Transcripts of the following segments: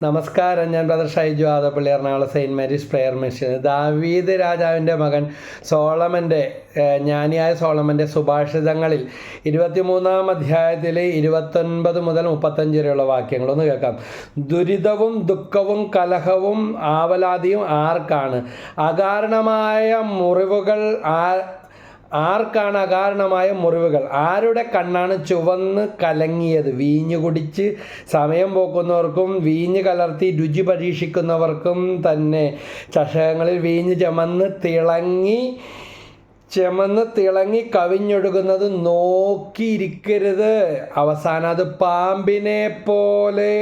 നമസ്കാരം ഞാൻ brother Shaiju Adappally Ernakulam saint Mary's prayer mission ദാവീദ് രാജാവിന്റെ മകൻ സോളമന്റെ ജ്ഞാനിയായ സോളമന്റെ സുഭാഷിതങ്ങളിൽ ഇരുപത്തിമൂന്നാം അധ്യായത്തിലെ ഇരുപത്തൊൻപത് മുതൽ മുപ്പത്തഞ്ച് വരെയുള്ള വാക്യങ്ങളൊന്ന് കേൾക്കാം. ദുരിതവും ദുഃഖവും കലഹവും ആവലാതിയും ആർക്കാണ്? അകാരണമായ മുറിവുകൾ ആ ആർക്കാണ് അകാരണമായ മുറിവുകൾ? ആരുടെ കണ്ണാണ് ചുവന്ന് കലങ്ങിയത്? വീഞ്ഞു കുടിച്ച് സമയം പോക്കുന്നവർക്കും വീഞ്ഞ് കലർത്തി രുചി പരീക്ഷിക്കുന്നവർക്കും തന്നെ ചഷകങ്ങളിൽ വീഞ്ഞ് ചമന്ന് തിളങ്ങി ചെമന്ന് തിളങ്ങി കവിഞ്ഞൊഴുകുന്നത് നോക്കിയിരിക്കരുത്. അവസാനം അത് പാമ്പിനെ പോലെ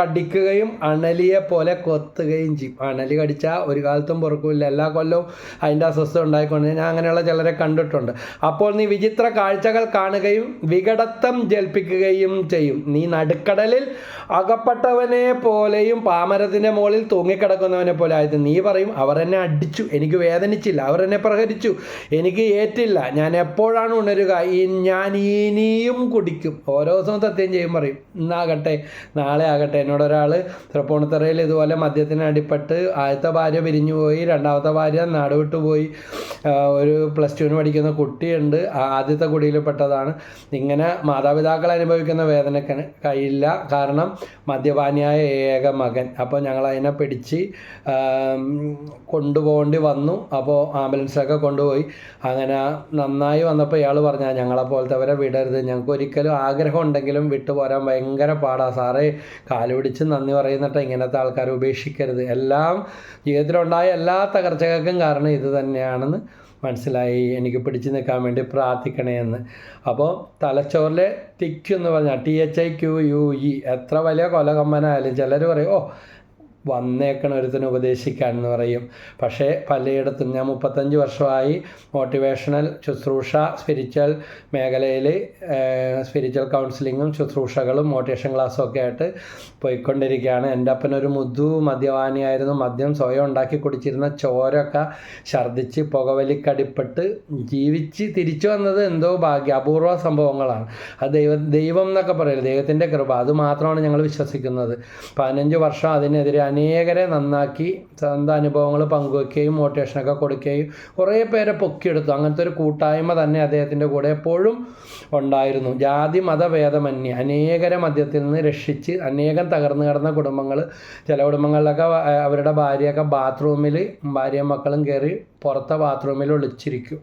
കടിക്കുകയും അണലിയെ പോലെ കൊത്തുകയും ചെയ്യും. അണലി കടിച്ചാൽ ഒരു കാലത്തും പൊറുക്കില്ല. എല്ലാ കൊല്ലവും അതിന്റെ അസ്വസ്ഥ ഉണ്ടായിക്കൊണ്ട് ഞാൻ അങ്ങനെയുള്ള ചിലരെ കണ്ടിട്ടുണ്ട്. അപ്പോൾ നീ വിചിത്ര കാഴ്ചകൾ കാണുകയും വികടത്തം ജൽപ്പിക്കുകയും ചെയ്യും. നീ നടുക്കടലിൽ അകപ്പെട്ടവനെ പോലെയും പാമരത്തിന്റെ മുകളിൽ തൂങ്ങിക്കിടക്കുന്നവനെ പോലെ ആയത് നീ പറയും. അവർ എന്നെ അടിച്ചു. എനിക്ക് വേദനിച്ചില്ല. അവർ എന്നെ പ്രഹരിച്ചു. എനിക്ക് ഏറ്റില്ല. ഞാൻ എപ്പോഴാണ് ഉണരുക? ഈ ഞാൻ ഇനിയും കുടിക്കും. ഓരോ ദിവസവും സത്യം ചെയ്യും പറയും ഇന്നാകട്ടെ നാളെ ആകട്ടെ. എന്നോട് ഒരാൾ തൃപ്പൂണിത്തറയിൽ ഇതുപോലെ മദ്യത്തിന് അടിപ്പെട്ട് ആദ്യത്തെ ഭാര്യ പിരിഞ്ഞു പോയി രണ്ടാമത്തെ ഭാര്യ നാട് വിട്ടു പോയി. ഒരു പ്ലസ് ടുവിന് പഠിക്കുന്ന കുട്ടിയുണ്ട്. ആദ്യത്തെ കുടിയിൽ പെട്ടതാണ്. ഇങ്ങനെ മാതാപിതാക്കൾ അനുഭവിക്കുന്ന വേദനക്ക് കഴിയില്ല. കാരണം മദ്യപാനിയായ ഏക മകൻ. അപ്പോൾ ഞങ്ങൾ അതിനെ പിടിച്ച് കൊണ്ടുപോകേണ്ടി വന്നു. അപ്പോൾ ആംബുലൻസൊക്കെ കൊണ്ടുപോയി. അങ്ങനെ നന്നായി വന്നപ്പോൾ ഇയാൾ പറഞ്ഞാൽ ഞങ്ങളെ പോലത്തെവരെ വിടരുത്. ഞങ്ങൾക്ക് ഒരിക്കലും ആഗ്രഹം ഉണ്ടെങ്കിലും വിട്ടു പോരാൻ ഭയങ്കര പാടാണ് സാറേ കാൽ പിടിച്ച് നന്ദി പറയുന്നിട്ട് ഇങ്ങനത്തെ ആൾക്കാരെ ഉപേക്ഷിക്കരുത്. എല്ലാം ജീവിതത്തിലുണ്ടായ എല്ലാ തകർച്ചകൾക്കും കാരണം ഇത് തന്നെയാണെന്ന് മനസ്സിലായി. എനിക്ക് പിടിച്ചു നിൽക്കാൻ വേണ്ടി പ്രാർത്ഥിക്കണേ എന്ന്. അപ്പോൾ തലച്ചോറിലെ ടിക്ക് എന്ന് പറഞ്ഞാൽ T H I Q U E എത്ര വലിയ കൊലകമ്മനായാലും ചിലർ പറയും ഓ വന്നേക്കണ ഒരുത്തിന് ഉപദേശിക്കാൻ എന്ന് പറയും. പക്ഷേ പലയിടത്തും ഞാൻ മുപ്പത്തഞ്ച് വർഷമായി മോട്ടിവേഷണൽ ശുശ്രൂഷ സ്പിരിച്വൽ മേഖലയിൽ സ്പിരിച്വൽ കൗൺസിലിങ്ങും ശുശ്രൂഷകളും മോട്ടിവേഷൻ ക്ലാസ്സും ഒക്കെ ആയിട്ട് പോയിക്കൊണ്ടിരിക്കുകയാണ്. എന്റെ അപ്പനൊരു മുതു മദ്യപാനിയായിരുന്നു. മദ്യം സ്വയം ഉണ്ടാക്കി കുടിച്ചിരുന്ന ചോരൊക്കെ ഛർദ്ദിച്ച് പുകവലിക്കടിപ്പെട്ട് ജീവിച്ച് തിരിച്ചു വന്നത് എന്തോ ഭാഗ്യ അപൂർവ സംഭവങ്ങളാണ്. അത് ദൈവ ദൈവം എന്നൊക്കെ പറയില്ല? ദൈവത്തിന്റെ കൃപ. അത് മാത്രമാണ് ഞങ്ങൾ വിശ്വസിക്കുന്നത്. പതിനഞ്ച് വർഷം അതിനെതിരെ അനേകരെ നന്നാക്കി സ്വന്തം അനുഭവങ്ങൾ പങ്കുവെക്കുകയും മോട്ടിവേഷനൊക്കെ കൊടുക്കുകയും കുറേ പേരെ പൊക്കിയെടുത്തു. അങ്ങനത്തെ ഒരു കൂട്ടായ്മ തന്നെ അദ്ദേഹത്തിന്റെ കൂടെ എപ്പോഴും ഉണ്ടായിരുന്നു. ജാതി മതഭേദമന്യേ അനേകരെ മദ്യത്തിൽ നിന്ന് രക്ഷിച്ച് അനേകം തകർന്നു കിടന്ന കുടുംബങ്ങൾ ചില കുടുംബങ്ങളിലൊക്കെ അവരുടെ ഭാര്യയൊക്കെ ബാത്റൂമിൽ ഭാര്യയും മക്കളും കയറി പുറത്തെ ബാത്റൂമിൽ ഒളിച്ചിരിക്കും.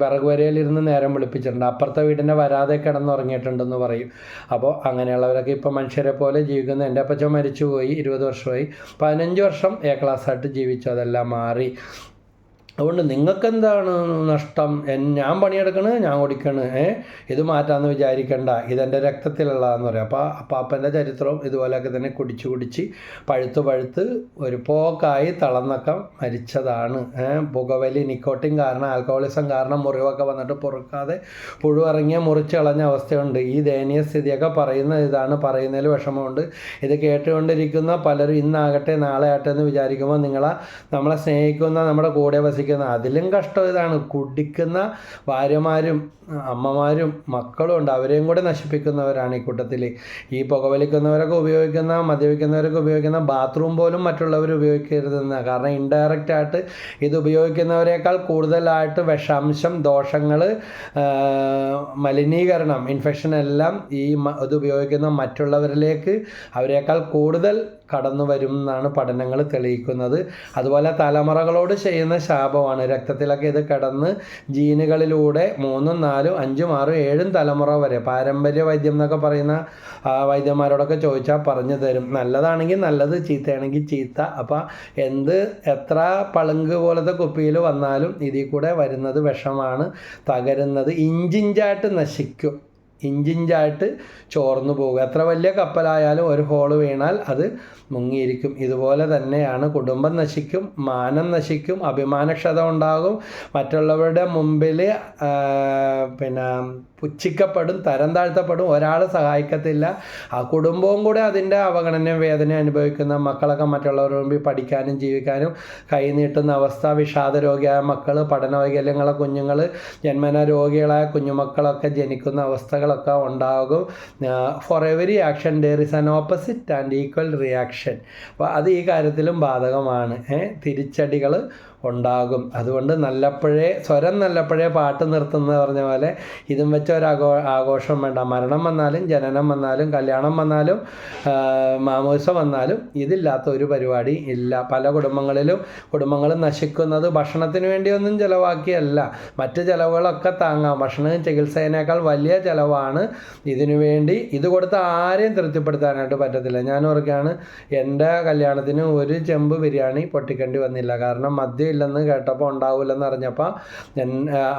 വിറക് വരയിലിരുന്ന് നേരം വിളിപ്പിച്ചിട്ടുണ്ട്. അപ്പുറത്തെ വീടിന്റെ വരാതെ കിടന്നുറങ്ങിയിട്ടുണ്ടെന്ന് പറയും. അപ്പോൾ അങ്ങനെയുള്ളവരൊക്കെ ഇപ്പോൾ മനുഷ്യരെ പോലെ ജീവിക്കുന്നു. എന്റെ അപ്പച്ചൻ മരിച്ചുപോയി. ഇരുപത് വർഷമായി. പതിനഞ്ച് വർഷം എ ക്ലാസ് ആയിട്ട് ജീവിച്ചു. അതെല്ലാം മാറി. അതുകൊണ്ട് നിങ്ങൾക്ക് എന്താണ് നഷ്ടം ഞാൻ പണിയെടുക്കണ് ഞാൻ ഓടിക്കണ് ഏ? ഇത് മാറ്റാമെന്ന് വിചാരിക്കണ്ട. ഇതെന്റെ രക്തത്തിലുള്ളതെന്ന് പറയും. അപ്പോൾ അപ്പാപ്പന്റെ ചരിത്രവും ഇതുപോലെയൊക്കെ തന്നെ കുടിച്ച് കുടിച്ച് പഴുത്ത് പഴുത്ത് ഒരു പോക്കായി തളന്നൊക്കെ മരിച്ചതാണ് പുകവലി നിക്കോട്ടിൻ കാരണം ആൽക്കഹോളിസം കാരണം മുറിവൊക്കെ വന്നിട്ട് പൊറുക്കാതെ പുഴുവിറങ്ങിയ മുറിച്ച് കളഞ്ഞ അവസ്ഥയുണ്ട്. ഈ ദയനീയ സ്ഥിതിയൊക്കെ പറയുന്ന ഇതാണ് പറയുന്നതിൽ വിഷമമുണ്ട്. ഇത് കേട്ടുകൊണ്ടിരിക്കുന്ന പലരും ഇന്നാകട്ടെ നാളെ ആകട്ടെ എന്ന് വിചാരിക്കുമ്പോൾ നിങ്ങളെ നമ്മളെ സ്നേഹിക്കുന്ന നമ്മുടെ കൂടെ വസിക്കുന്ന അതിലും കഷ്ടം ഇതാണ്. കുടിക്കുന്ന ഭാര്യമാരും അമ്മമാരും മക്കളും ഉണ്ട്. അവരെയും കൂടെ നശിപ്പിക്കുന്നവരാണ് ഈ കൂട്ടത്തിൽ ഈ പുകവലിക്കുന്നവരൊക്കെ ഉപയോഗിക്കുന്ന മദ്യപിക്കുന്നവരൊക്കെ ഉപയോഗിക്കുന്ന ബാത്റൂം പോലും മറ്റുള്ളവർ ഉപയോഗിക്കരുതെന്ന്. കാരണം ഇൻഡയറക്റ്റ് ആയിട്ട് ഇത് ഉപയോഗിക്കുന്നവരെക്കാൾ കൂടുതലായിട്ട് വിഷാംശം ദോഷങ്ങൾ മലിനീകരണം ഇൻഫെക്ഷൻ എല്ലാം ഈ ഇത് ഉപയോഗിക്കുന്ന മറ്റുള്ളവരിലേക്ക് അവരെക്കാൾ കൂടുതൽ കടന്നു വരും എന്നാണ് പഠനങ്ങൾ തെളിയിക്കുന്നത്. അതുപോലെ തലമുറകളോട് ചെയ്യുന്ന ശാപമാണ്. രക്തത്തിലൊക്കെ ഇത് കടന്ന് ജീനുകളിലൂടെ മൂന്നും നാലും അഞ്ചും ആറും ഏഴും തലമുറ വരെ. പാരമ്പര്യ വൈദ്യം എന്നൊക്കെ പറയുന്ന വൈദ്യന്മാരോടൊക്കെ ചോദിച്ചാൽ പറഞ്ഞു തരും. നല്ലതാണെങ്കിൽ നല്ലത് ചീത്തയാണെങ്കിൽ ചീത്ത. അപ്പം എന്ത് എത്ര പളുങ്ക് പോലത്തെ കുപ്പിയിൽ വന്നാലും ഇതിൽ കൂടെ വരുന്നത് വിഷമാണ്. തകരുന്നത് ഇഞ്ചിഞ്ചായിട്ട് നശിക്കും. ഇഞ്ചിഞ്ചായിട്ട് ചോർന്നു പോകുക എത്ര വലിയ കപ്പലായാലും ഒരു ഹോൾ വീണാൽ അത് മുങ്ങിയിരിക്കും. ഇതുപോലെ തന്നെയാണ് കുടുംബം നശിക്കും മാനം നശിക്കും അഭിമാനക്ഷത ഉണ്ടാകും. മറ്റുള്ളവരുടെ മുമ്പിൽ പിന്നെ പുച്ഛിക്കപ്പെടും തരം താഴ്ത്തപ്പെടും ഒരാൾ സഹായിക്കത്തില്ല. ആ കുടുംബവും കൂടെ അതിന്റെ അവഗണനയും വേദനയും അനുഭവിക്കുന്ന മക്കളൊക്കെ മറ്റുള്ളവരുടെ മുമ്പിൽ പഠിക്കാനും ജീവിക്കാനും കൈ നീട്ടുന്ന അവസ്ഥ വിഷാദ രോഗിയായ മക്കൾ പഠന വൈകല്യങ്ങളെ കുഞ്ഞുങ്ങൾ ജന്മന രോഗികളായ കുഞ്ഞുമക്കളൊക്കെ ജനിക്കുന്ന അവസ്ഥകൾ തിരിച്ചടികളൊക്കെ ഉണ്ടാകും. For every action there is an opposite and equal reaction അപ്പോൾ അത് ഈ കാര്യത്തിലും ബാധകമാണ്. തിരിച്ചടികൾ ഉണ്ടാകും. അതുകൊണ്ട് നല്ലപ്പോഴേ സ്വരം നല്ലപ്പോഴേ പാട്ട് നിർത്തുന്ന പറഞ്ഞ പോലെ ഇതും വെച്ച ഒരു ആഘോ ആഘോഷം വേണ്ട. മരണം വന്നാലും ജനനം വന്നാലും കല്യാണം വന്നാലും മാമോസ വന്നാലും ഇതില്ലാത്ത ഒരു പരിപാടി ഇല്ല. പല കുടുംബങ്ങളിലും കുടുംബങ്ങൾ നശിക്കുന്നത് ഭക്ഷണത്തിന് വേണ്ടിയൊന്നും ചിലവാക്കിയല്ല. മറ്റ് ചിലവുകളൊക്കെ താങ്ങാം. ഭക്ഷണവും ചികിത്സേനേക്കാൾ വലിയ ചിലവാണ് ഇതിനു വേണ്ടി. ഇത് കൊടുത്ത് ആരെയും തൃപ്തിപ്പെടുത്താനായിട്ട് പറ്റത്തില്ല. ഞാൻ ഓർക്കുകയാണ് എന്റെ കല്യാണത്തിന് ഒരു ചെമ്പ് ബിരിയാണി പൊട്ടിക്കേണ്ടി വന്നില്ല. കാരണം മദ്യം ഇല്ലെന്ന് കേട്ടപ്പോൾ ഉണ്ടാവില്ലെന്ന് അറിഞ്ഞപ്പോൾ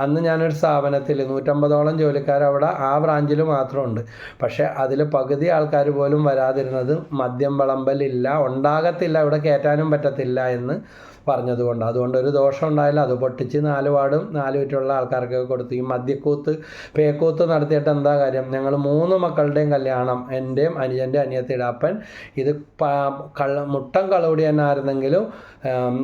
അന്ന് ഞാനൊരു സ്ഥാപനത്തിൽ നൂറ്റമ്പതോളം ജോലിക്കാർ അവിടെ ആ ബ്രാഞ്ചിൽ മാത്രമുണ്ട്. പക്ഷേ അതിൽ പകുതി ആൾക്കാർ പോലും വരാതിരുന്നത് മദ്യം വിളമ്പലില്ല ഉണ്ടാകത്തില്ല ഇവിടെ കയറ്റാനും പറ്റത്തില്ല എന്ന് പറഞ്ഞതുകൊണ്ട്. അതുകൊണ്ട് ഒരു ദോഷം ഉണ്ടായില്ല. അത് പൊട്ടിച്ച് നാല് വാർഡും നാല് ചുറ്റുള്ള ആൾക്കാർക്കൊക്കെ കൊടുത്തു. ഈ മദ്യക്കൂത്ത് പേക്കൂത്ത് നടത്തിയിട്ട് എന്താ കാര്യം? ഞങ്ങൾ മൂന്ന് മക്കളുടെയും കല്യാണം എന്റെയും അനിയന്റെ അനിയത്തിയുടെ അപ്പൻ. ഇത് കള്ള മുട്ടം കളവടി തന്നെ ആയിരുന്നെങ്കിലും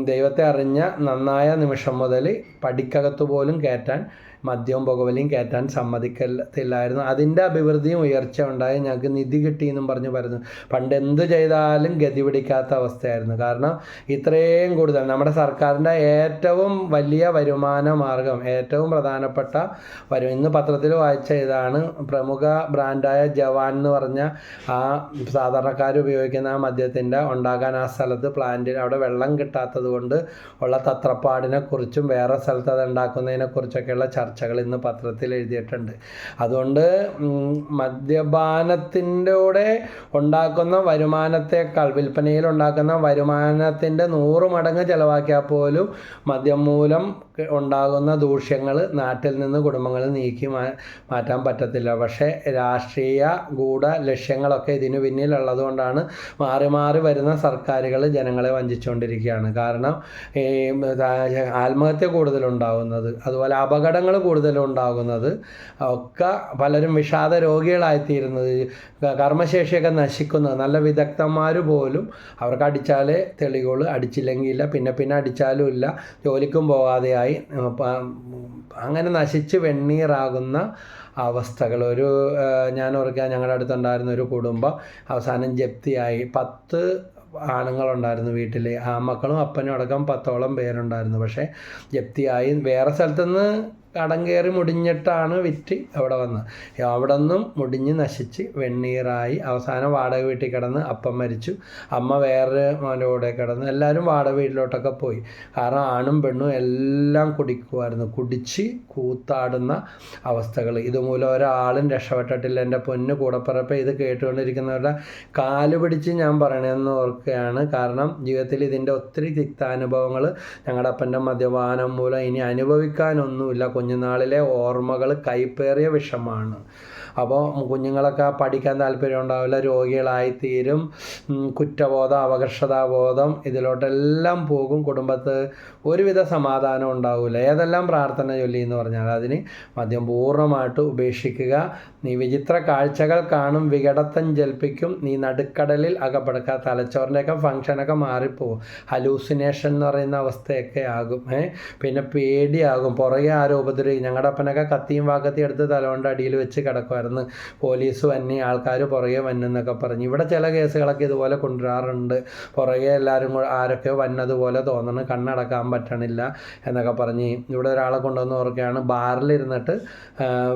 ദൈവത്തെ അറിഞ്ഞ നന്നായ നിമിഷം മുതൽ പടിക്കകത്ത് പോലും കയറ്റാൻ മദ്യവും പുകവലിയും കയറ്റാൻ സമ്മതിക്കത്തില്ലായിരുന്നു. അതിന്റെ അഭിവൃദ്ധിയും ഉയർച്ച ഉണ്ടായി ഞങ്ങൾക്ക് നിധി കിട്ടിയെന്നും പറഞ്ഞു പറഞ്ഞു പണ്ട് എന്ത് ചെയ്താലും ഗതി പിടിക്കാത്ത അവസ്ഥയായിരുന്നു. കാരണം ഇത്രയും കൂടുതൽ നമ്മുടെ സർക്കാരിന്റെ ഏറ്റവും വലിയ വരുമാന മാർഗം ഏറ്റവും പ്രധാനപ്പെട്ട വരും ഇന്ന് പത്രത്തിൽ വായിച്ച ഇതാണ് പ്രമുഖ ബ്രാൻഡായ ജവാൻ എന്ന് പറഞ്ഞ ആ സാധാരണക്കാർ ഉപയോഗിക്കുന്ന ആ മദ്യത്തിന്റെ ഉണ്ടാക്കാൻ ആ സ്ഥലത്ത് പ്ലാന്റിൽ അവിടെ വെള്ളം കിട്ടാത്തത് കൊണ്ട് ഉള്ള തത്രപ്പാടിനെ കുറിച്ചും വേറെ സ്ഥലത്ത് അത് ഉണ്ടാക്കുന്നതിനെ കുറിച്ചൊക്കെയുള്ള ചർച്ചകൾ ഇന്ന് പത്രത്തിൽ എഴുതിയിട്ടുണ്ട്. അതുകൊണ്ട് മദ്യപാനത്തിന്റെ ഉണ്ടാക്കുന്ന വരുമാനത്തേക്കാൾ വിൽപ്പനയിൽ ഉണ്ടാക്കുന്ന വരുമാനത്തിന്റെ നൂറ് മടങ്ങ് ചിലവാക്കിയാൽ പോലും മദ്യം മൂലം ഉണ്ടാകുന്ന ദൂഷ്യങ്ങൾ നാട്ടിൽ നിന്ന് കുടുംബങ്ങൾ നീക്കി മാറ്റാൻ പറ്റത്തില്ല. പക്ഷേ രാഷ്ട്രീയ ഗൂഢ ലക്ഷ്യങ്ങളൊക്കെ ഇതിനു പിന്നിലുള്ളത് കൊണ്ടാണ് മാറി മാറി വരുന്ന സർക്കാരുകൾ ജനങ്ങളെ വഞ്ചിച്ചുകൊണ്ടിരിക്കുകയാണ്. കാരണം ഈ ആത്മഹത്യ കൂടുതലുണ്ടാകുന്നത് അതുപോലെ അപകടങ്ങൾ കൂടുതലുണ്ടാകുന്നത്. ഒക്കെ പലരും വിഷാദ രോഗികളായിത്തീരുന്നത് കർമ്മശേഷിയൊക്കെ നശിക്കുന്നത്. നല്ല വിദഗ്ധന്മാർ പോലും അവർക്ക് അടിച്ചാലേ തെളിവുകൾ അടിച്ചില്ലെങ്കിലില്ല പിന്നെ പിന്നെ അടിച്ചാലും ഇല്ല ജോലിക്കും പോകാതെയായി അങ്ങനെ നശിച്ച് വെണ്ണീറാകുന്ന അവസ്ഥകൾ. ഒരു ഞാൻ ഓർക്കുക ഞങ്ങളുടെ അടുത്തുണ്ടായിരുന്ന ഒരു കുടുംബം അവസാനം ജപ്തിയായി. പത്ത് ആണുങ്ങളുണ്ടായിരുന്നു വീട്ടിൽ ആ മക്കളും അപ്പനും അടക്കം പത്തോളം പേരുണ്ടായിരുന്നു. പക്ഷേ ജപ്തിയായി. വേറെ സ്ഥലത്തുനിന്ന് കടം കയറി മുടിഞ്ഞിട്ടാണ് വിറ്റ് അവിടെ വന്നത്. അവിടെ നിന്നും മുടിഞ്ഞ് നശിച്ച് വെണ്ണീറായി അവസാനം വാടക വീട്ടിൽ കിടന്ന് അപ്പം മരിച്ചു. അമ്മ വേറെ മോന്റെ കൂടെ കിടന്ന് എല്ലാവരും വാടക വീട്ടിലോട്ടൊക്കെ പോയി. കാരണം ആണും പെണ്ണും എല്ലാം കുടിക്കുമായിരുന്നു. കുടിച്ച് കൂത്താടുന്ന അവസ്ഥകൾ. ഇതുമൂലം ഒരാളും രക്ഷപ്പെട്ടിട്ടില്ല. എന്റെ പൊന്ന് കൂടപ്പിറപ്പ് ഇത് കേട്ടുകൊണ്ടിരിക്കുന്നവരുടെ കാൽ പിടിച്ച് ഞാൻ പറയണമെന്ന് ഓർക്കുകയാണ്. കാരണം ജീവിതത്തിൽ ഇതിന്റെ ഒത്തിരി തിക്താനുഭവങ്ങൾ ഞങ്ങളുടെ അപ്പന്റെ മദ്യപാനം മൂലം ഇനി അനുഭവിക്കാനൊന്നുമില്ല. കുഞ്ഞുനാളിലെ ഓർമ്മകൾ കൈപ്പേറിയ വിഷമാണ്. അപ്പോൾ കുഞ്ഞുങ്ങളൊക്കെ പഠിക്കാൻ താല്പര്യം ഉണ്ടാവില്ല രോഗികളായിത്തീരും. കുറ്റബോധം അപകർഷതാബോധം ഇതിലോട്ടെല്ലാം പോകും. കുടുംബത്ത് ഒരുവിധ സമാധാനം ഉണ്ടാവില്ല ഏതെല്ലാം പ്രാർത്ഥന ചൊല്ലി എന്ന് പറഞ്ഞാൽ അതിന് മദ്യം പൂർണമായിട്ട് ഉപേക്ഷിക്കുക. നീ വിചിത്ര കാഴ്ചകൾ കാണും വികടത്തം ജൽപ്പിക്കും. നീ നടുക്കടലിൽ അകപ്പെടുക്കുക തലച്ചോറിന്റെയൊക്കെ ഫങ്ഷനൊക്കെ മാറിപ്പോവും. ഹലൂസിനേഷൻ എന്ന് പറയുന്ന അവസ്ഥയൊക്കെ ആകും. പിന്നെ പേടിയാകും. പുറകെ ആരോ ഞങ്ങളുടെ അപ്പനൊക്കെ കത്തിയും വാക്കത്തിയും എടുത്ത് തലകൊണ്ട് അടിയിൽ വെച്ച് കിടക്കുമായിരുന്നു പോലീസ് വന്നി ആൾക്കാർ പുറകെ വന്നെന്നൊക്കെ പറഞ്ഞ്. ഇവിടെ ചില കേസുകളൊക്കെ ഇതുപോലെ കൊണ്ടുവരാറുണ്ട്. പുറകെ എല്ലാവരും കൂടെ ആരൊക്കെ വന്നതുപോലെ തോന്നണം കണ്ണടക്കാൻ പറ്റണില്ല എന്നൊക്കെ പറഞ്ഞ് ഇവിടെ ഒരാളെ കൊണ്ടുവന്ന് ഓർക്കുകയാണ്. ബാറിലിരുന്നിട്ട്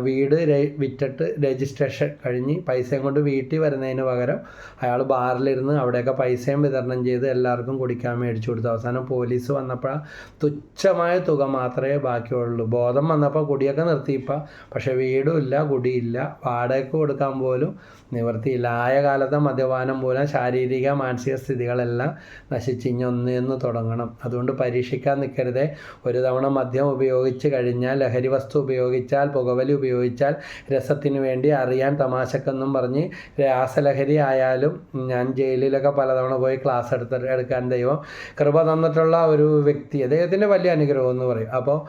വീട് വിറ്റിട്ട് രജിസ്ട്രേഷൻ കഴിഞ്ഞ് പൈസയും കൊണ്ട് വീട്ടിൽ വരുന്നതിന് പകരം അയാൾ ബാറിലിരുന്ന് അവിടെയൊക്കെ പൈസയും വിതരണം ചെയ്ത് എല്ലാവർക്കും കുടിക്കാൻ മേടിച്ചു കൊടുത്തു. അവസാനം പോലീസ് വന്നപ്പോൾ തുച്ഛമായ തുക മാത്രമേ ബാക്കിയുള്ളൂ. ബോധം വന്നപ്പോൾ കുടിയൊക്കെ നിർത്തിയിപ്പോൾ പക്ഷേ വീടും ഇല്ല കുടിയില്ല. വാടകയ്ക്ക് കൊടുക്കാൻ പോലും നിവൃത്തിയില്ല. ആയ കാലത്തെ മദ്യപാനം മൂലം ശാരീരിക മാനസിക സ്ഥിതികളെല്ലാം നശിച്ച് എന്ന് തുടങ്ങണം. അതുകൊണ്ട് പരീക്ഷിക്കാൻ നിൽക്കരുതേ. ഒരു തവണ മദ്യം ഉപയോഗിച്ച് കഴിഞ്ഞാൽ ലഹരി വസ്തു ഉപയോഗിച്ചാൽ പുകവലി ഉപയോഗിച്ചാൽ രസത്തിന് വേണ്ടി അറിയാൻ തമാശക്കെന്നും പറഞ്ഞ് രാസലഹരി ആയാലും ഞാൻ ജയിലിലൊക്കെ പലതവണ പോയി ക്ലാസ് എടുത്ത് എടുക്കാൻ ദൈവം കൃപ തന്നിട്ടുള്ള ഒരു വ്യക്തി അദ്ദേഹത്തിന്റെ വലിയ അനുഗ്രഹം എന്ന് പറയും. അപ്പോൾ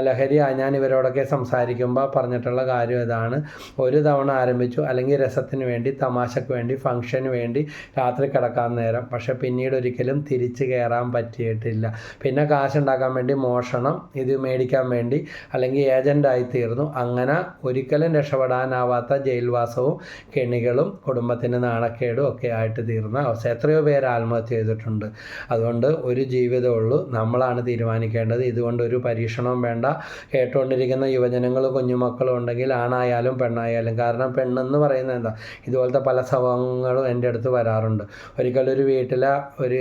ലഹരി ഞാൻ ഇവരോടൊക്കെ സംസാരിക്കുമ്പോൾ പറഞ്ഞിട്ടുള്ള കാര്യം ഇതാണ്. ഒരു ഒരു തവണ ആരംഭിച്ചു. അല്ലെങ്കിൽ രസത്തിന് വേണ്ടി തമാശക്ക് വേണ്ടി ഫംഗ്ഷന് വേണ്ടി രാത്രി കിടക്കാൻ നേരം. പക്ഷെ പിന്നീട് ഒരിക്കലും തിരിച്ചു കയറാൻ പറ്റിയിട്ടില്ല. പിന്നെ കാശുണ്ടാക്കാൻ വേണ്ടി മോഷണം ഇത് മേടിക്കാൻ വേണ്ടി അല്ലെങ്കിൽ ഏജന്റായി തീർന്നു. അങ്ങനെ ഒരിക്കലും രക്ഷപ്പെടാനാവാത്ത ജയിൽവാസവും കെണികളും കുടുംബത്തിന് നാണക്കേടും ഒക്കെ ആയിട്ട് തീർന്ന അവസ്ഥ. എത്രയോ പേര് ആത്മഹത്യ ചെയ്തിട്ടുണ്ട്. അതുകൊണ്ട് ഒരു ജീവിതമുള്ളൂ നമ്മളാണ് തീരുമാനിക്കേണ്ടത്. ഇതുകൊണ്ട് ഒരു പരീക്ഷണവും വേണ്ട. കേട്ടുകൊണ്ടിരിക്കുന്ന യുവജനങ്ങൾ കുഞ്ഞുമക്കളും ഉണ്ടെങ്കിൽ ആണായാലും പെണ്ണായാലും കാരണം പെണ്ണെന്ന് പറയുന്നത് എന്താ? ഇതുപോലത്തെ പല സംഭവങ്ങളും എന്റെ അടുത്ത് വരാറുണ്ട്. ഒരിക്കലൊരു വീട്ടിലെ ഒരു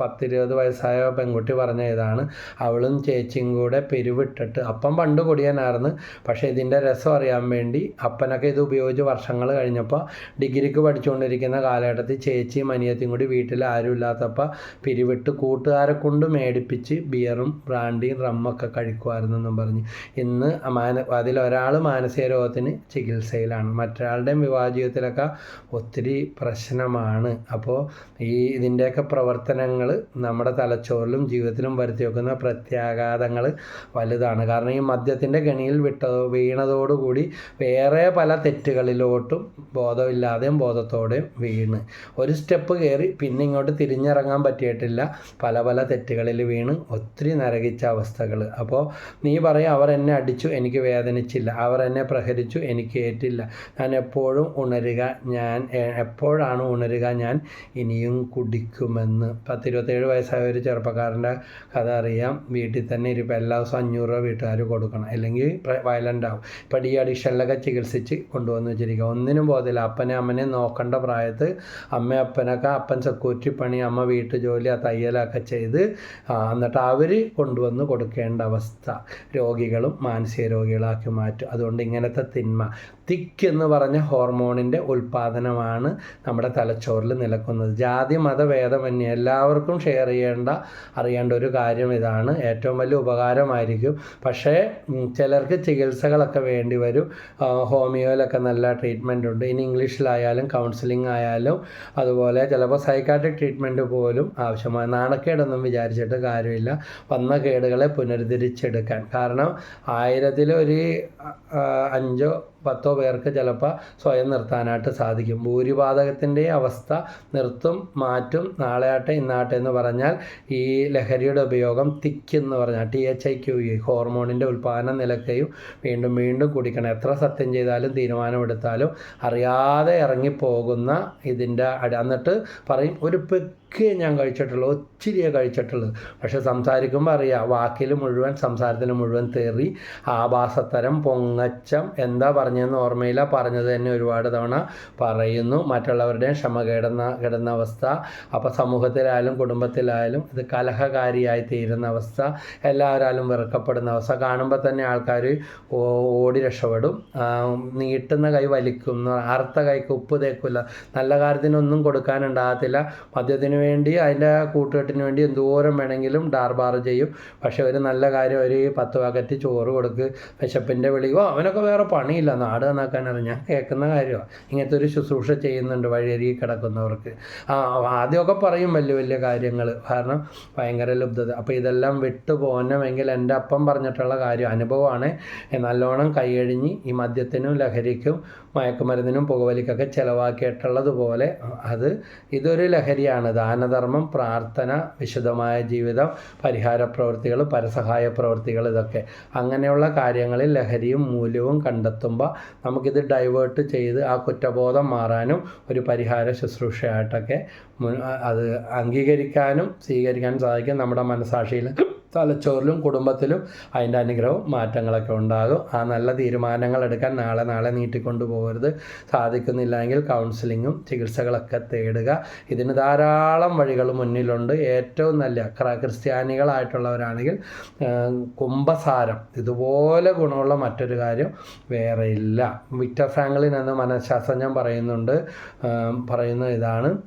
പത്തിരുപത് വയസ്സായ പെൺകുട്ടി പറഞ്ഞ ഇതാണ്. അവളും ചേച്ചിയും കൂടെ പിരിവിട്ടിട്ട് അപ്പം പണ്ട് കൊടിയനായിരുന്നു. പക്ഷേ ഇതിന്റെ രസം അറിയാൻ വേണ്ടി അപ്പനൊക്കെ ഇത് ഉപയോഗിച്ച് വർഷങ്ങൾ കഴിഞ്ഞപ്പോൾ ഡിഗ്രിക്ക് പഠിച്ചുകൊണ്ടിരിക്കുന്ന കാലഘട്ടത്തിൽ ചേച്ചിയും അനിയത്തിയും കൂടി വീട്ടിൽ ആരും ഇല്ലാത്തപ്പോൾ പിരിവിട്ട് കൂട്ടുകാരെ കൊണ്ട് മേടിപ്പിച്ച് ബിയറും ബ്രാൻഡിയും റമ്മൊക്കെ കഴിക്കുമായിരുന്നെന്നും പറഞ്ഞ്. ഇന്ന് മാന അതിലൊരാൾ മാനസിക രോഗത്തിന് ചികിത്സയിലാണ്. മറ്റൊരാളുടെയും വിവാഹ ജീവിതത്തിലൊക്കെ ഒത്തിരി പ്രശ്നമാണ്. അപ്പോൾ ഈ ഇതിന്റെയൊക്കെ പ്രവർത്തനങ്ങൾ നമ്മുടെ തലച്ചോറിലും ജീവിതത്തിലും വരുത്തി വെക്കുന്ന പ്രത്യാഘാതങ്ങൾ വലുതാണ്. കാരണം ഈ മദ്യത്തിന്റെ കെണിയിൽ വിട്ട വീണതോടുകൂടി വേറെ പല തെറ്റുകളിലോട്ടും ബോധമില്ലാതെയും ബോധത്തോടെയും വീണ്. ഒരു സ്റ്റെപ്പ് കയറി പിന്നെ ഇങ്ങോട്ട് തിരിഞ്ഞിറങ്ങാൻ പറ്റിയിട്ടില്ല. പല പല തെറ്റുകളിൽ വീണ് ഒത്തിരി നരകിച്ച അവസ്ഥകൾ അപ്പോൾ നീ പറയും അവർ എന്നെ അടിച്ചു എനിക്ക് വേദനിച്ചില്ല. അവർ എന്നെ പ്രഹരിച്ചു എനിക്ക് ഏറ്റില്ല ഞാൻ എപ്പോഴും ഉണരുക ഞാൻ എപ്പോഴാണ് ഉണരുക ഞാൻ ഇനിയും കുടിക്കുമെന്ന്. പത്തിരുപത്തേഴ് വയസ്സായ ഒരു ചെറുപ്പക്കാരന്റെ കഥ അറിയാം. വീട്ടിൽ തന്നെ ഇരിപ്പോൾ എല്ലാ ദിവസവും അഞ്ഞൂറ് രൂപ വീട്ടുകാർ കൊടുക്കണം. അല്ലെങ്കിൽ വയലന്റ് ആവും ഇപ്പം ഡി അഡിക്ഷനിലൊക്കെ ചികിത്സിച്ച് കൊണ്ടുവന്ന് വെച്ചിരിക്കുക. ഒന്നിനും ബോധമില്ല അപ്പനെ അമ്മനെ നോക്കേണ്ട പ്രായത്ത് അമ്മ അപ്പനൊക്കെ അപ്പൻ സെക്യൂരിറ്റി പണി അമ്മ വീട്ടു ജോലി ആ തയ്യലൊക്കെ ചെയ്ത് എന്നിട്ട് അവർ കൊണ്ടുവന്ന് കൊടുക്കേണ്ട അവസ്ഥ. രോഗികളും മാനസിക രോഗികളാക്കി മാറ്റും. അതുകൊണ്ട് ഇങ്ങനത്തെ തിന്മ തിക്ക് എന്ന് പറഞ്ഞ ഹോർമോണിന്റെ ഉൽപ്പാദനമാണ് നമ്മുടെ തലച്ചോറിൽ നിലക്കുന്നത്. ജാതി മത ഭേദമന്യേ എല്ലാവർക്കും ഷെയർ ചെയ്യേണ്ട അറിയേണ്ട ഒരു കാര്യം ഇതാണ്. ഏറ്റവും വലിയ ഉപകാരമായിരിക്കും. പക്ഷേ ചിലർക്ക് ചികിത്സകളൊക്കെ വേണ്ടി വരും. ഹോമിയോയിലൊക്കെ നല്ല ട്രീറ്റ്മെന്റ് ഉണ്ട്. ഇനി ഇംഗ്ലീഷിലായാലും കൗൺസിലിംഗ് ആയാലും അതുപോലെ ചിലപ്പോൾ സൈക്കാട്രിക് ട്രീറ്റ്മെന്റ് പോലും ആവശ്യമാണ് നാണക്കേടൊന്നും വിചാരിച്ചിട്ട് കാര്യമില്ല. വന്ന കേടുകളെ പുനരുദ്ധരിച്ചെടുക്കാൻ. കാരണം ആയിരത്തിലൊരു അഞ്ചോ പത്തോ പേർക്ക് ചിലപ്പോൾ സ്വയം നിർത്താനായിട്ട് സാധിക്കും. ഭൂരിപാതകത്തിന്റെ അവസ്ഥ നിർത്തും മാറ്റും നാളെ ആട്ടെ ഇന്നാട്ടെ എന്ന് പറഞ്ഞാൽ ഈ ലഹരിയുടെ ഉപയോഗം തിക്കെന്ന് പറഞ്ഞാൽ T H I Q E ഹോർമോണിന്റെ ഉൽപ്പാദനം നിലയ്ക്കുകയും വീണ്ടും വീണ്ടും കുടിക്കണം. എത്ര സത്യം ചെയ്താലും തീരുമാനമെടുത്താലും അറിയാതെ ഇറങ്ങിപ്പോകുന്ന ഇതിന്റെ എന്നിട്ട് പറയും ഒരു പെക്കേ ഞാൻ കഴിച്ചിട്ടുള്ളൂ ഒത്തിരിയേ കഴിച്ചിട്ടുള്ളൂ പക്ഷെ സംസാരിക്കുമ്പോൾ അറിയാം വാക്കിൽ മുഴുവൻ സംസാരത്തിന് മുഴുവൻ തെറി ആഭാസത്തരം പൊങ്ങച്ചം എന്താ പറഞ്ഞതെന്ന് ഓർമ്മയില്ല. പറഞ്ഞത് തന്നെ ഒരുപാട് തവണ പറയുന്നു. മറ്റുള്ളവരുടെയും ക്ഷമ കിടന്ന കിടന്ന അവസ്ഥ അപ്പോൾ സമൂഹത്തിലായാലും കുടുംബത്തിലായാലും ഇത് കലഹകാരിയായി തീരുന്ന അവസ്ഥ എല്ലാവരാലും വെറുക്കപ്പെടുന്ന അവസ്ഥ. കാണുമ്പോൾ തന്നെ ആൾക്കാർ ഓടി രക്ഷപ്പെടും. നീട്ടുന്ന കൈ വലിക്കും. അറുത്ത കൈക്ക് ഉപ്പ് തേക്കില്ല നല്ല കാര്യത്തിനൊന്നും കൊടുക്കാനുണ്ടാകത്തില്ല. മദ്യത്തിന് വേണ്ടി അതിന്റെ കൂട്ടുകെട്ടിന് വേണ്ടി എന്തോരം വേണമെങ്കിലും ഡാർബാർ ചെയ്യും. പക്ഷെ ഒരു നല്ല കാര്യം ഒരു പത്ത് പാക്കറ്റ് ചോറ് കൊടുക്ക് വിശപ്പിന്റെ വിളിയോ അവനൊക്കെ വേറെ പണിയില്ല. നാട് നന്നാക്കാൻ അറിയാം കേൾക്കുന്ന കാര്യമാണ് ഇങ്ങനത്തെ ഒരു ശുശ്രൂഷ ചെയ്യുന്നുണ്ട് വഴിയരികി കിടക്കുന്നവർക്ക്. ആ ആദ്യമൊക്കെ പറയും വലിയ വലിയ കാര്യങ്ങൾ കാരണം ഭയങ്കര ലബ്ധത. അപ്പോൾ ഇതെല്ലാം വിട്ടു പോകണമെങ്കിൽ എന്റെ അപ്പം പറഞ്ഞിട്ടുള്ള കാര്യം അനുഭവമാണ്. നല്ലോണം കൈയഴിഞ്ഞ് ഈ മദ്യത്തിനും ലഹരിക്കും മയക്കുമരുന്നിനും പുകവലിക്കൊക്കെ ചിലവാക്കിയിട്ടുള്ളതുപോലെ അത് ഇതൊരു ലഹരിയാണ്. ദാനധർമ്മം പ്രാർത്ഥന വിശുദ്ധമായ ജീവിതം പരിഹാര പ്രവൃത്തികൾ പരസഹായ പ്രവൃത്തികൾ ഇതൊക്കെ. അങ്ങനെയുള്ള കാര്യങ്ങളിൽ ലഹരിയും മൂല്യവും കണ്ടെത്തുമ്പോൾ നമുക്കിത് ഡൈവേർട്ട് ചെയ്ത് ആ കുറ്റബോധം മാറാനും ഒരു പരിഹാര ശുശ്രൂഷയായിട്ടൊക്കെ അത് അംഗീകരിക്കാനും സ്വീകരിക്കാനും സാധിക്കും നമ്മുടെ മനസാക്ഷിയിൽ തലച്ചോറിലും കുടുംബത്തിലും അതിന്റെ അനുഗ്രഹവും മാറ്റങ്ങളൊക്കെ ഉണ്ടാകും. ആ നല്ല തീരുമാനങ്ങൾ എടുക്കാൻ നാളെ നാളെ നീട്ടിക്കൊണ്ടു പോകരുത്. സാധിക്കുന്നില്ലെങ്കിൽ കൗൺസിലിങ്ങും ചികിത്സകളൊക്കെ തേടുക. ഇതിന് ധാരാളം വഴികൾ മുന്നിലുണ്ട്. ഏറ്റവും നല്ല ക്ര- ക്രിസ്ത്യാനികളായിട്ടുള്ളവരാണെങ്കിൽ കുംഭസാരം ഇതുപോലെ ഗുണമുള്ള മറ്റൊരു കാര്യം വേറെ ഇല്ല. വിക്ടർ ഫ്രാങ്ക്ലിൻ എന്ന മനഃശാസ്ത്രജ്ഞൻ പറയുന്നുണ്ട്. പറയുന്ന ഇതാണ്.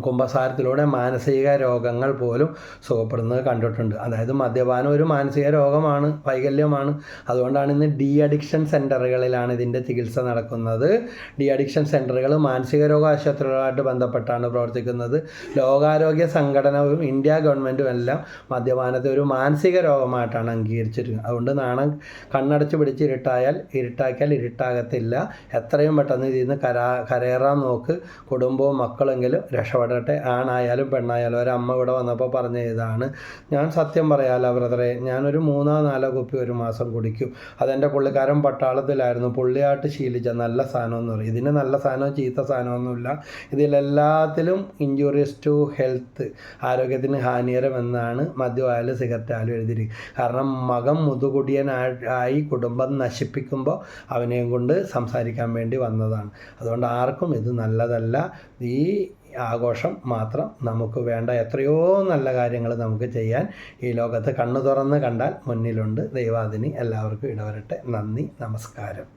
കുംഭസാരത്തിലൂടെ മാനസിക രോഗങ്ങൾ പോലും സുഖപ്പെടുന്നത് കണ്ടിട്ടുണ്ട്. അതായത് മദ്യപാനം ഒരു മാനസിക രോഗമാണ് വൈകല്യമാണ്. അതുകൊണ്ടാണ് ഇന്ന് ഡി അഡിക്ഷൻ സെന്ററുകളിലാണ് ഇതിന്റെ ചികിത്സ നടക്കുന്നത്. ഡി അഡിക്ഷൻ സെന്ററുകൾ മാനസിക രോഗ ആശുപത്രികളുമായിട്ട് ബന്ധപ്പെട്ടാണ് പ്രവർത്തിക്കുന്നത്. ലോകാരോഗ്യ സംഘടനയും ഇന്ത്യ ഗവൺമെന്റും എല്ലാം മദ്യപാനത്തെ ഒരു മാനസിക രോഗമായിട്ടാണ് അംഗീകരിച്ചിരിക്കുന്നത്. അതുകൊണ്ട് നാണം കണ്ണടച്ച് പിടിച്ച് ഇരുട്ടായാൽ ഇരുട്ടാക്കിയാൽ ഇരുട്ടാകത്തില്ല. എത്രയും പെട്ടെന്ന് ഇതിൽ നിന്ന് കരാ കരയറാൻ നോക്ക്. കുടുംബവും മക്കളെങ്കിലും രക്ഷപ്പെടട്ടെ ആണായാലും പെണ്ണായാലും. ഒരമ്മ ഇവിടെ വന്നപ്പോൾ പറഞ്ഞ ഇതാണ്. ഞാൻ സത്യം പറയാലോ ബ്രദറെ ഞാനൊരു മൂന്നോ നാലോ കുപ്പി ഒരു മാസം കുടിക്കും. അതെന്റെ പുള്ളിക്കാരൻ പട്ടാളത്തിലായിരുന്നു. പുള്ളിയായിട്ട് ശീലിച്ച നല്ല സാധനമെന്ന് പറയും. ഇതിന് നല്ല സാധനവും ചീത്ത സാധനമൊന്നുമില്ല ഇതിലെല്ലാത്തിലും ഇഞ്ചുറീസ് ടു ഹെൽത്ത് ആരോഗ്യത്തിന് ഹാനികരമെന്നാണ് മദ്യമായാലും സിഗരറ്റായാലും എഴുതിയിരിക്കുന്നത്. എഴുതിയിരിക്കും കാരണം മകം മുതുകുടിയനായി കുടുംബം നശിപ്പിക്കുമ്പോൾ അവനെയും കൊണ്ട് സംസാരിക്കാൻ വേണ്ടി വന്നതാണ്. അതുകൊണ്ട് ആർക്കും ഇത് നല്ലതല്ല. ഈ ആഘോഷം മാത്രം നമുക്ക് വേണ്ട എത്രയോ നല്ല കാര്യങ്ങൾ നമുക്ക് ചെയ്യാൻ ഈ ലോകത്ത് കണ്ണു തുറന്ന് കണ്ടാൽ മുന്നിലുണ്ട്. ദൈവാദിനി എല്ലാവർക്കും ഇടവരട്ടെ. നന്ദി നമസ്കാരം.